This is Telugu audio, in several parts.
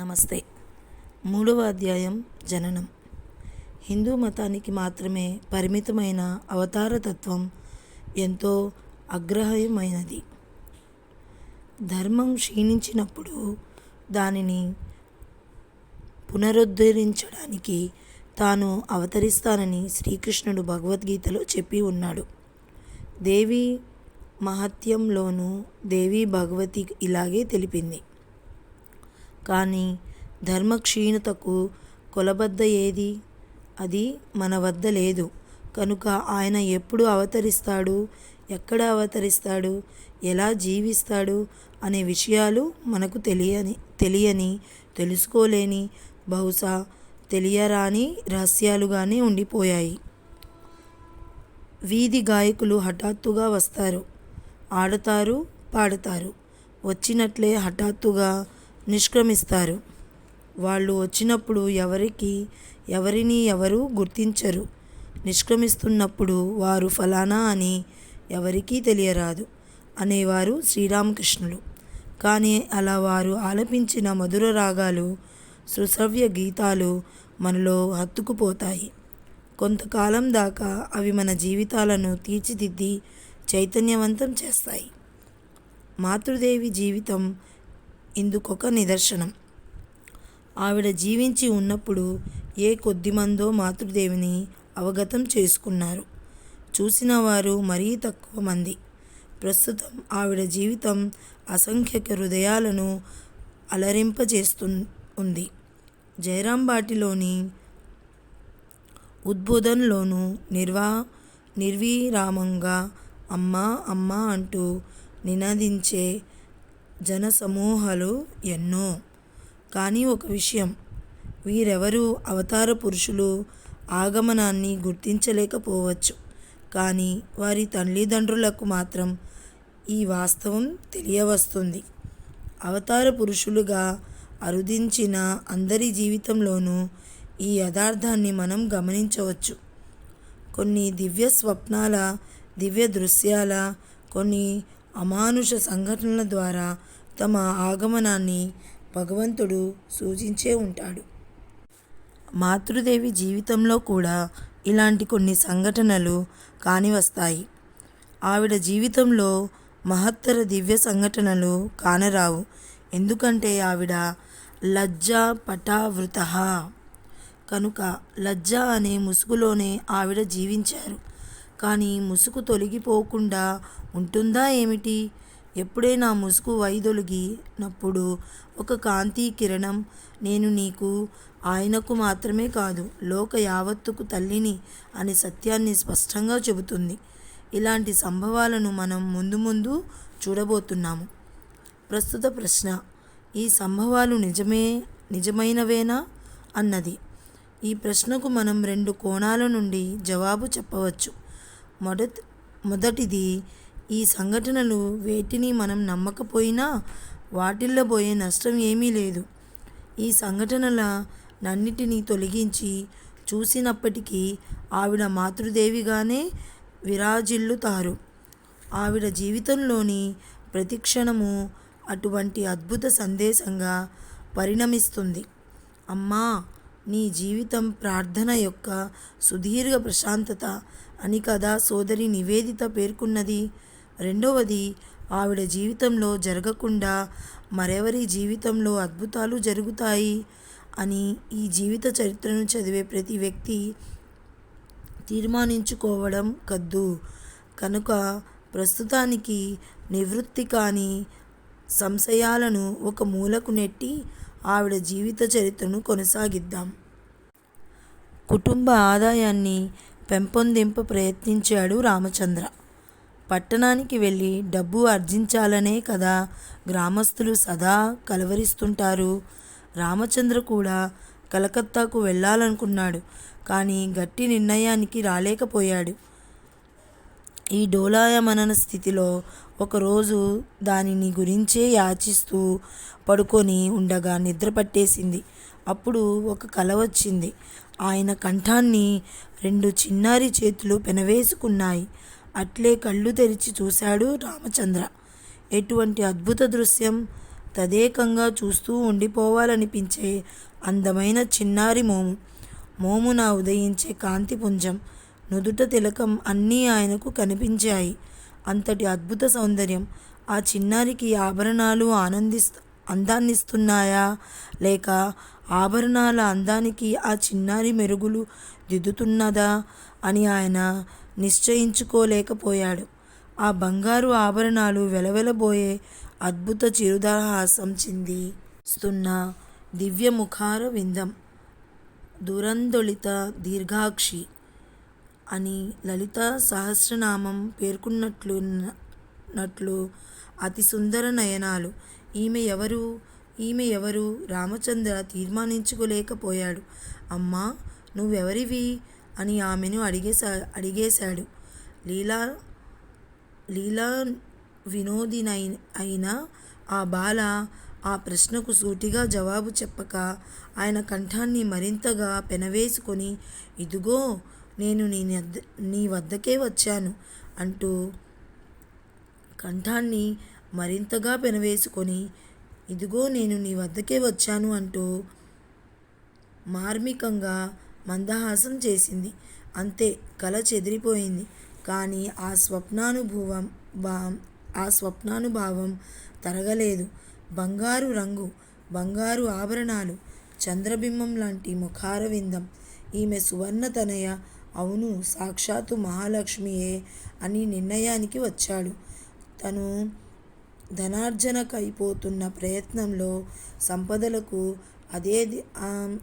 నమస్తే. మూడవ అధ్యాయం జననం. హిందూ మతానికి మాత్రమే పరిమితమైన అవతార తత్వం ఎంతో అగ్రహ్యమైనది. ధర్మం క్షీణించినప్పుడు దానిని పునరుద్ధరించడానికి తాను అవతరిస్తానని శ్రీకృష్ణుడు భగవద్గీతలో చెప్పి ఉన్నాడు. దేవి మహత్యంలోనూ దేవి భగవతి ఇలాగే తెలిపింది. కానీ ధర్మ క్షీణతకు కొలబద్ద ఏది అది మన వద్ద లేదు. కనుక ఆయన ఎప్పుడు అవతరిస్తాడు? ఎక్కడ అవతరిస్తాడు? ఎలా జీవిస్తాడు? అనే విషయాలు మనకు తెలియని తెలియని తెలుసుకోలేని బహుశా తెలియరాని రహస్యాలుగానే ఉండిపోయాయి. వీధి గాయకులు హఠాత్తుగా వస్తారు. ఆడతారు పాడతారు. వచ్చినట్లే హఠాత్తుగా నిష్క్రమిస్తారు. వాళ్ళు వచ్చినప్పుడు ఎవరికి ఎవరిని ఎవరు గుర్తించరు. నిష్క్రమిస్తున్నప్పుడు వారు ఫలానా అని ఎవరికీ తెలియరాదు అనేవారు శ్రీరామకృష్ణులు. కానీ అలా వారు ఆలపించిన మధుర రాగాలు సుశ్రవ్య గీతాలు మనలో హత్తుకుపోతాయి. కొంతకాలం దాకా అవి మన జీవితాలను తీర్చిదిద్ది చైతన్యవంతం చేస్తాయి. మాతృదేవి జీవితం ఇందుకొక నిదర్శనం. ఆవిడ జీవించి ఉన్నప్పుడు ఏ కొద్దిమందో మాతృదేవిని అవగతం చేసుకున్నారు. చూసిన వారు మరీ తక్కువ మంది. ప్రస్తుతం ఆవిడ జీవితం అసంఖ్యక హృదయాలను అలరింపజేస్తు ఉంది జయరాంబాటిలోని ఉద్బోధనలోనూ నిర్వా నిర్విరామంగా అమ్మా అమ్మ అంటూ నినదించే జనసమూహాలు ఎన్నో. కానీ ఒక విషయం వీరెవరూ అవతార పురుషులు ఆగమనాన్ని గుర్తించలేకపోవచ్చు. కానీ వారి తల్లిదండ్రులకు మాత్రం ఈ వాస్తవం తెలియవస్తుంది. అవతార పురుషులుగా అరుదించిన అందరి జీవితంలోనూ ఈ యథార్థాన్ని మనం గమనించవచ్చు. కొన్ని దివ్య స్వప్నాల దివ్య దృశ్యాల కొన్ని అమానుష సంఘటనల ద్వారా తమ ఆగమనాన్ని భగవంతుడు సూచించే ఉంటాడు. మాతృదేవి జీవితంలో కూడా ఇలాంటి కొన్ని సంఘటనలు కానివస్తాయి. ఆవిడ జీవితంలో మహత్తర దివ్య సంఘటనలు కానరావు. ఎందుకంటే ఆవిడ లజ్జా పటావృత. కనుక లజ్జ అనే ముసుగులోనే ఆవిడ జీవించారు. కానీ ముసుగు తొలగిపోకుండా ఉంటుందా ఏమిటి? ఎప్పుడైనా ముసుగు వైదొలిగినప్పుడు ఒక కాంతి కిరణం నేను నీకు ఆయనకు మాత్రమే కాదు లోక యావత్తుకు తల్లిని అనే సత్యాన్ని స్పష్టంగా చెబుతుంది. ఇలాంటి సంభవాలను మనం ముందు ముందు చూడబోతున్నాము. ప్రస్తుత ప్రశ్న ఈ సంభవాలు నిజమే నిజమైనవేనా? అన్నది. ఈ ప్రశ్నకు మనం రెండు కోణాల నుండి జవాబు చెప్పవచ్చు. మొదటి మొదటిది ఈ సంఘటనలు వేటిని మనం నమ్మకపోయినా వాటిల్లబోయే నష్టం ఏమీ లేదు. ఈ సంఘటనల నన్నిటినీ తొలగించి చూసినప్పటికీ ఆవిడ మాతృదేవిగానే విరాజిల్లుతారు. ఆవిడ జీవితంలోని ప్రతి క్షణము అటువంటి అద్భుత సందేశంగా పరిణమిస్తుంది. అమ్మా నీ జీవితం ప్రార్థన యొక్క సుదీర్ఘ ప్రశాంతత అని కదా సోదరి నివేదిత పేర్కొన్నది. రెండవది ఆవిడ జీవితంలో జరగకుండా మరెవరి జీవితంలో అద్భుతాలు జరుగుతాయి అని ఈ జీవిత చరిత్రను చదివే ప్రతి వ్యక్తి తీర్మానించుకోవడం కద్దు. కనుక ప్రస్తుతానికి నివృత్తి కాని సంశయాలను ఒక మూలకు నెట్టి ఆవిడ జీవిత చరిత్రను కొనసాగిద్దాం. కుటుంబ ఆదాయాన్ని పెంపొందింప ప్రయత్నించాడు రామచంద్ర. పట్టణానికి వెళ్ళి డబ్బు ఆర్జించాలనే కదా గ్రామస్తులు సదా కలవరిస్తుంటారు. రామచంద్ర కూడా కలకత్తాకు వెళ్ళాలనుకున్నాడు. కానీ గట్టి నిర్ణయానికి రాలేకపోయాడు. ఈ డోలాయమనన స్థితిలో ఒకరోజు దానిని గురించే యాచిస్తూ పడుకొని ఉండగా నిద్ర పట్టేసింది. అప్పుడు ఒక కల వచ్చింది. ఆయన కంఠాన్ని రెండు చిన్నారి చేతులు పెనవేసుకున్నాయి. అట్లే కళ్ళు తెరిచి చూశాడు రామచంద్ర. ఎటువంటి అద్భుత దృశ్యం తదేకంగా చూస్తూ ఉండిపోవాలనిపించే అందమైన చిన్నారి మోము. మోమున ఉదయించే కాంతిపుంజం నుదుట తిలకం అన్నీ ఆయనకు కనిపించాయి. అంతటి అద్భుత సౌందర్యం ఆ చిన్నారికి ఆభరణాలు ఆనందిస్తూ అందాన్నిస్తున్నాయా? లేక ఆభరణాల అందానికి ఆ చిన్నారి మెరుగులు దిద్దుతున్నదా? అని ఆయన నిశ్చయించుకోలేకపోయాడు. ఆ బంగారు ఆభరణాలు వెలవెలబోయే అద్భుత చిరుదహాసం చిందిస్తున్న దివ్యముఖార విందం దురందొళిత దీర్ఘాక్షి. అని లలిత సహస్రనామం పేర్కొన్నట్లు నట్లు అతి సుందర నయనాలు. ఈమె ఎవరు? ఈమె ఎవరు? రామచంద్ర తీర్మానించుకోలేకపోయాడు. అమ్మా నువ్వెవరివి? అని ఆమెను అడిగేసా అడిగేశాడు. లీలా లీలా వినోదినై అయిన ఆ బాల ఆ ప్రశ్నకు సూటిగా జవాబు చెప్పక ఆయన కంఠాన్ని మరింతగా పెనవేసుకొని ఇదిగో నేను నీ నీ వద్దకే వచ్చాను అంటూ కంఠాన్ని మరింతగా పెనవేసుకొని ఇదిగో నేను నీ వద్దకే వచ్చాను అంటూ మార్మికంగా మందహాసం చేసింది. అంతే కల చెదిరిపోయింది. కానీ ఆ స్వప్నానుభవం బా ఆ స్వప్నానుభావం తరగలేదు. బంగారు రంగు బంగారు ఆభరణాలు చంద్రబింబం లాంటి ముఖార విందం ఈమె సువర్ణ తనయ అవును సాక్షాత్తు మహాలక్ష్మియే అని నిర్ణయానికి వచ్చాడు. తను ధనార్జనకైపోతున్న ప్రయత్నంలో సంపదలకు అదే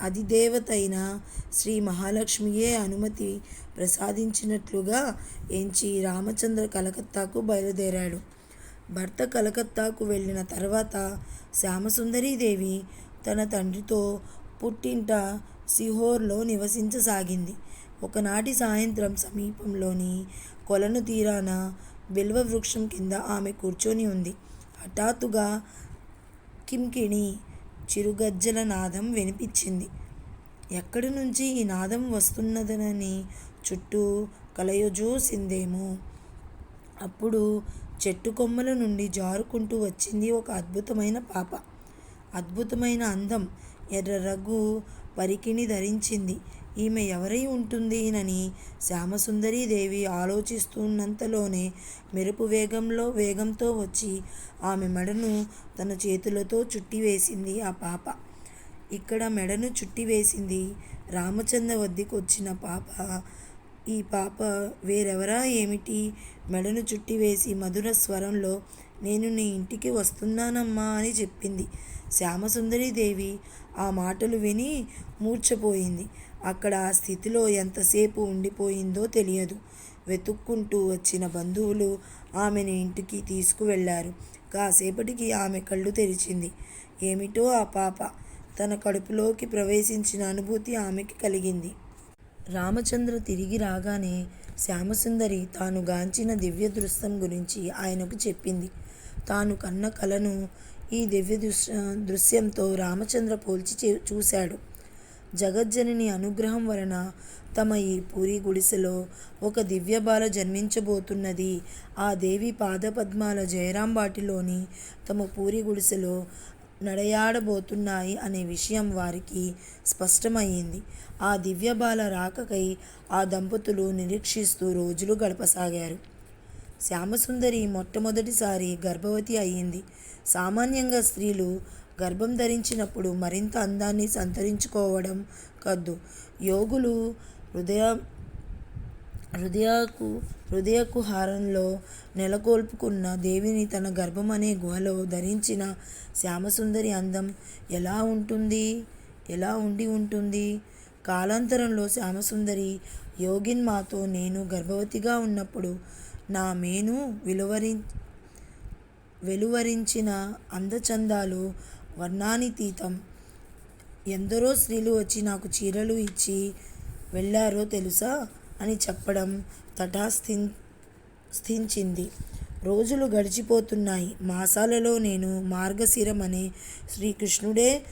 అధిదేవతైన శ్రీ మహాలక్ష్మియే అనుమతి ప్రసాదించినట్లుగా ఎంచి రామచంద్ర కలకత్తాకు బయలుదేరాడు. భర్త కలకత్తాకు వెళ్ళిన తర్వాత శ్యామసుందరీదేవి తన తండ్రితో పుట్టింట సిహోర్లో నివసించసాగింది. ఒకనాటి సాయంత్రం సమీపంలోని కొలను తీరాన బిల్వ వృక్షం కింద ఆమె కూర్చొని ఉంది. హఠాత్తుగా కింకిణి చిరుగజ్జల నాదం వినిపించింది. ఎక్కడి నుంచి ఈ నాదం వస్తున్నదనని చుట్టూ కలయజూసిందేమో. అప్పుడు చెట్టు కొమ్మల నుండి జారుకుంటూ వచ్చింది ఒక అద్భుతమైన పాప. అద్భుతమైన అందం. ఎర్ర రఘు పరికిణి ధరించింది. ఈమె ఎవరై ఉంటుందినని శ్యామసుందరీదేవి ఆలోచిస్తున్నంతలోనే మెరుపు వేగంలో వేగంతో వచ్చి ఆమె మెడను తన చేతులతో చుట్టివేసింది ఆ పాప. ఇక్కడ మెడను చుట్టివేసింది రామచంద్ర వద్దకు వచ్చిన పాప. ఈ పాప వేరెవరా ఏమిటి? మెడను చుట్టివేసి మధుర స్వరంలో నేను నీ ఇంటికి వస్తున్నానమ్మా అని చెప్పింది. శ్యామసుందరీదేవి ఆ మాటలు విని మూర్చపోయింది అక్కడ ఆ స్థితిలో ఎంతసేపు ఉండిపోయిందో తెలియదు. వెతుక్కుంటూ వచ్చిన బంధువులు ఆమెను ఇంటికి తీసుకువెళ్ళారు కాసేపటికి ఆమె కళ్ళు తెరిచింది. ఏమిటో ఆ పాప. తన కడుపులోకి ప్రవేశించిన అనుభూతి ఆమెకి కలిగింది. రామచంద్ర తిరిగి రాగానే శ్యామసుందరి తాను గాంచిన దివ్య దృశ్యం గురించి ఆయనకు చెప్పింది. తాను కన్న కలను ఈ దివ్య దృశ్య దృశ్యంతో రామచంద్ర పోల్చి చూశాడు. జగజ్జనని అనుగ్రహం వలన తమ ఈ పూరి గుడిసెలో ఒక దివ్యబాల జన్మించబోతున్నది. ఆ దేవి పాదపద్మాల జయరాంబాటిలోని తమ పూరి గుడిసెలో నడయాడబోతున్నాయి అనే విషయం వారికి స్పష్టమయ్యింది. ఆ దివ్యబాల రాకకై ఆ దంపతులు నిరీక్షిస్తూ రోజులు గడపసాగారు. శ్యామసుందరి మొట్టమొదటిసారి గర్భవతి అయ్యింది. సామాన్యంగా స్త్రీలు గర్భం ధరించినప్పుడు మరింత అందాన్ని సంతరించుకోవడం కద్దు. యోగులు హృదయ హృదయకు హృదయకు హారంలో నెలకొల్పుకున్న దేవిని తన గర్భం అనే గుహలో ధరించిన శ్యామసుందరి అందం ఎలా ఉంటుంది? ఎలా ఉండి ఉంటుంది? కాలాంతరంలో శ్యామసుందరి యోగిన్ మాతో నేను గర్భవతిగా ఉన్నప్పుడు నా మేను విలువరి వెలువరించిన అందచందాలు వర్ణానితీతం. ఎందరో స్త్రీలు వచ్చి నాకు చీరలు ఇచ్చి వెళ్ళారో తెలుసా? అని చెప్పడం తటాస్థి స్థించింది. రోజులు గడిచిపోతున్నాయి. మాసాలలో నేను మార్గశిరం అనే శ్రీకృష్ణుడే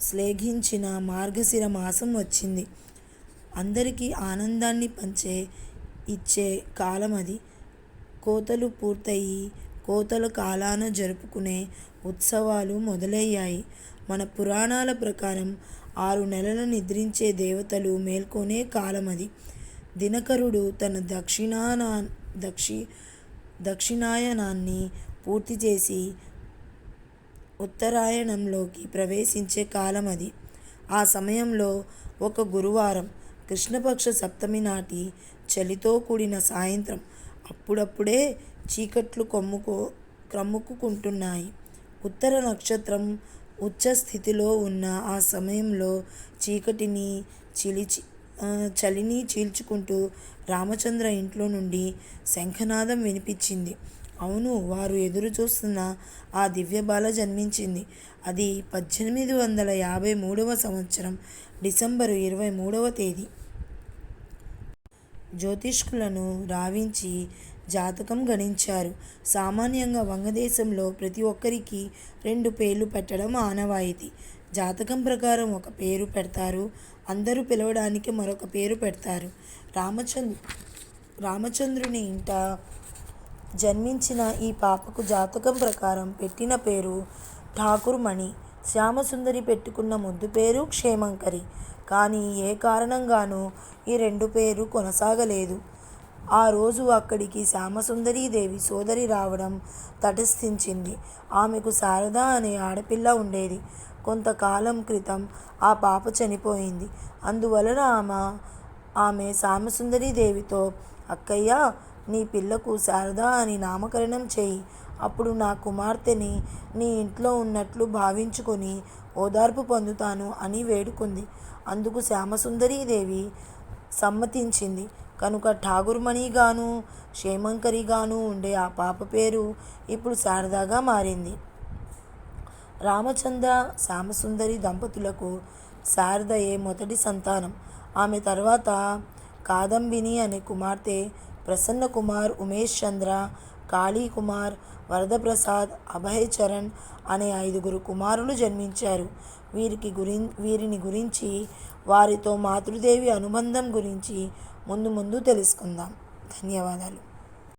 శ్లేఘించిన మార్గశిర మాసం వచ్చింది. అందరికీ ఆనందాన్ని పంచే ఇచ్చే కాలం అది కోతలు పూర్తయి కోతల కాలాన జరుపుకునే ఉత్సవాలు మొదలయ్యాయి. మన పురాణాల ప్రకారం ఆరు నెలలు నిద్రించే దేవతలు మేల్కొనే కాలమది. దినకరుడు తన దక్షిణానా దక్షి దక్షిణాయనాన్ని పూర్తి చేసి ఉత్తరాయణంలోకి ప్రవేశించే కాలం అది ఆ సమయంలో ఒక గురువారం కృష్ణపక్ష సప్తమి నాటి చలితో కూడిన సాయంత్రం అప్పుడప్పుడే చీకట్లు కొమ్ముకో క్రమ్ముకుంటున్నాయి ఉత్తర నక్షత్రం ఉచ్చ స్థితిలో ఉన్న ఆ సమయంలో చీకటిని చిలిచి చలిని చీల్చుకుంటూ రామచంద్ర ఇంట్లో నుండి శంఖనాదం వినిపించింది. అవును వారు ఎదురు చూస్తున్న ఆ దివ్య బాల జన్మించింది. అది పద్దెనిమిది వందల యాభై మూడవ సంవత్సరం డిసెంబరు ఇరవై మూడవ తేదీ. జ్యోతిష్కులను రావించి జాతకం గణించారు. సామాన్యంగా వంగదేశంలో ప్రతి ఒక్కరికి రెండు పేర్లు పెట్టడం ఆనవాయితీ. జాతకం ప్రకారం ఒక పేరు పెడతారు అందరూ పిలవడానికి మరొక పేరు పెడతారు. రామచంద్ర రామచంద్రుని ఇంట జన్మించిన ఈ పాపకు జాతకం ప్రకారం పెట్టిన పేరు ఠాకూర్ మణి శ్యామసుందరి పెట్టుకున్న ముద్దు పేరు క్షేమంకరి. కానీ ఏ కారణంగానూ ఈ రెండు పేరు కొనసాగలేదు. ఆ రోజు అక్కడికి శ్యామసుందరీదేవి సోదరి రావడం తటస్థించింది. ఆమెకు శారద అనే ఆడపిల్ల ఉండేది. కొంతకాలం క్రితం ఆ పాప చనిపోయింది. అందువలన ఆమె ఆమె శ్యామసుందరీదేవితో అక్కయ్య నీ పిల్లకు శారద అని నామకరణం చేయి. అప్పుడు నా కుమార్తెని నీ ఇంట్లో ఉన్నట్లు భావించుకొని ఓదార్పు పొందుతాను అని వేడుకుంది. అందుకు శ్యామసుందరీదేవి సమ్మతించింది. కనుక ఠాగూర్మణిగాను క్షేమంకరిగాను ఉండే ఆ పాప పేరు ఇప్పుడు శారదాగా మారింది. రామచంద్ర శ్యామసుందరి దంపతులకు శారదయే మొదటి సంతానం. ఆమె తర్వాత కాదంబిని అనే కుమార్తె ప్రసన్న కుమార్ ఉమేష్ చంద్ర కాళీ కుమార్ వరదప్రసాద్ అభయ్ చరణ్ అనే ఐదుగురు కుమారులు జన్మించారు. వీరికి గురి వీరిని గురించి వారితో మాతృదేవి అనుబంధం గురించి ముందు ముందు తెలుసుకుందాం. ధన్యవాదాలు.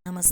నమస్తే.